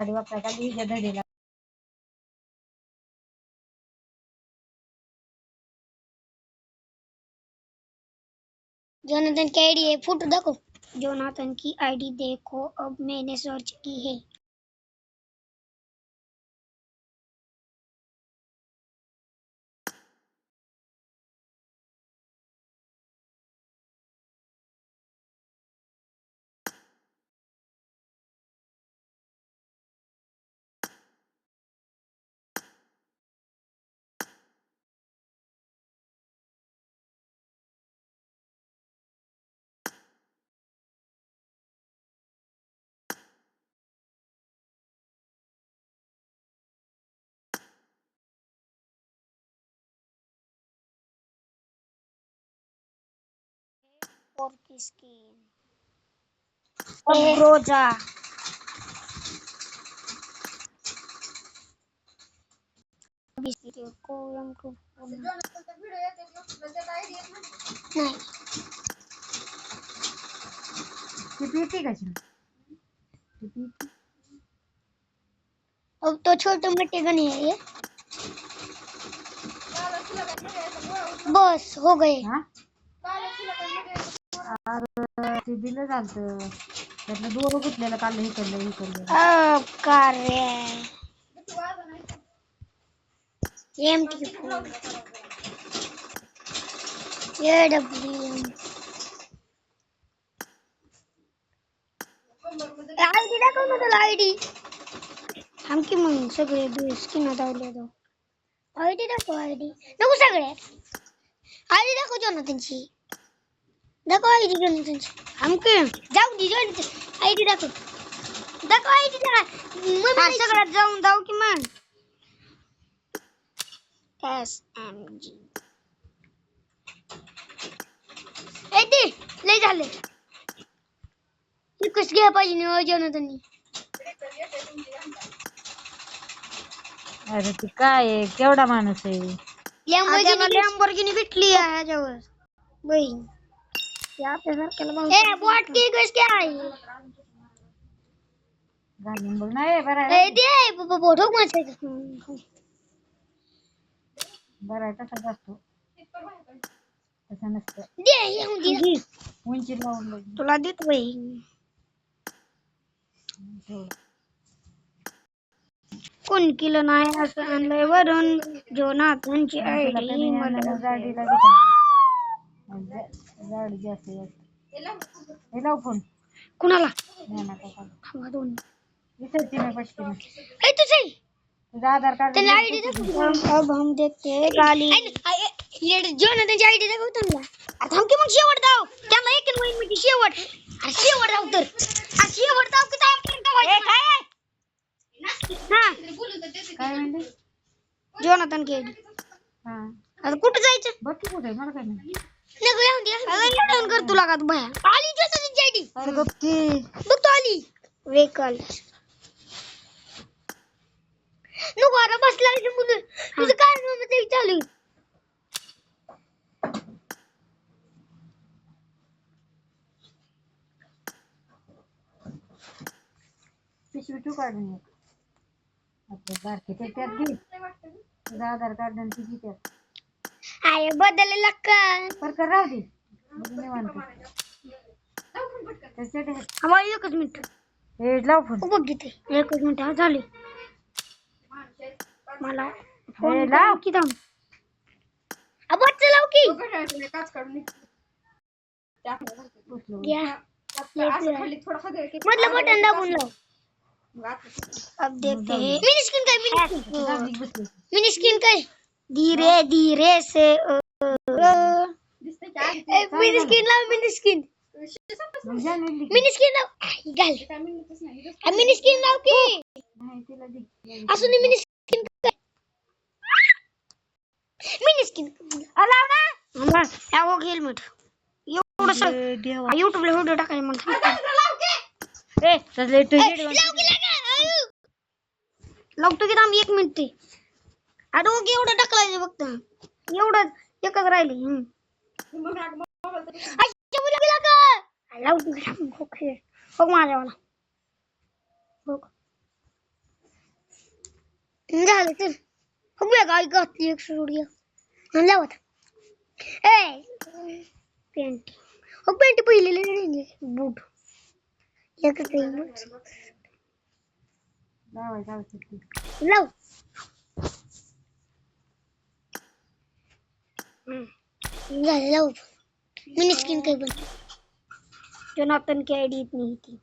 का हिच्या देना जोनाथन की आईडी है? फ़ोटो देखो। जोनाथन की आईडी देखो। अब मैंने सर्च की है। और किसकी रोजा नहीं। अब तो छोटे मोटे गने है ये। बस हो गए। हा? ते दिलं झालतं. त्यातलं दोरं गुतलेलं काढलं आयडी दाखव ना त्याला आयडी मग, सगळे स्किन दावले आयडी दाखव आयडी नको सगळे. आयडी ना त्यांची. दाखव आयडी घेऊन त्यांची आमके जाऊ दे जाऊ आयडी दाखव दाखव आयडी दाखव सगळ्यात जाऊन जाऊ की मग एस एम जी ए दे लय झाले कस घ्या पाहिजे नियोजन त्यांनी अरे ते काय आहे केवढा माणूस आहे लॅम्बोर्गिनी भेटली आहे ह्याच्यावर बहीण ए बॉट की काय घालून बघ नाही बरं आहे ए दे बरं तसाच असतो तसं नसतं दे येऊन दे उंची लावून बघ तुला देत. कोण केलं नाही असं आणलंय वरून जोनाथनची आयडी मला. जाडी जास्त जास्त हे लाव फोन कुणाला? काढू. दोन विसरती तुझा आधार कार्ड त्याला दाखव. आयडी दाखव त्यांना की मग शेवट दाव त्यांना एक महिन म्हणजे शेवट. अरे शेवट राव तर. अरे शेवट दाव की काय काय हा. काय म्हणली? जोनाथन की आयडी हा. आता कुठं जायचं? बघ की कुठे मला काय नाही येऊन कर तुला का तू आली अरे की? बघ तो आली। व्हेकल नको आता बसला मुलं तुझं काय मग ते चालू। पिशवी तू काढून ये आपले त्यात घे तुझं आधार कार्ड आणि तुझी त्यात आहे बदललेला का पर राहू दे. बघ निवांत त्याच्यात आम्हाला एकच मिनिट. हे लाव फ़ोन. बघ तिथे एकच मिनिट हा झाले. मला फ़ोन लाव. की थांब आवाज़ लाव की. उचलून. घ्या. मधलं बटन दाबून लाव. अब देखते हैं मिनी स्किन काय मिनी स्किन दाबी बसली. मिनी स्किन काय धीरे धीरे से अ, अ. ए, मिनी स्किन लाव मिनी स्किन मग जा नेली की. मिनी स्किन लाव आई, घाल आ, मिनी स्किन लाव की नाही तिला दे असून दे मिनी स्किन काय मिनी स्किन लाव ना या हो हेल्मेट एवढं सग ए, देवा. युट्यूबला व्हिडिओ टाकायला मला ए, तसले तुझे लाव की लागा, आयु. लावतो की थांब एक मिनिट ते अरे ओके एवढं टाकलाय फक्त. एवढं एकच राहिले. हम्म. अच्छा, मुलं? लावतो की? ओके. बघ बघ. झालं तर बघूया गाय घातली एक सोडूया आणि लावत ए! पेंट हो पेंट पहिलेले बूट. एकच. लाव हम्म. झालं लाव मिनी स्किन काय पण जोनाथन की आईडी इतनी ही ती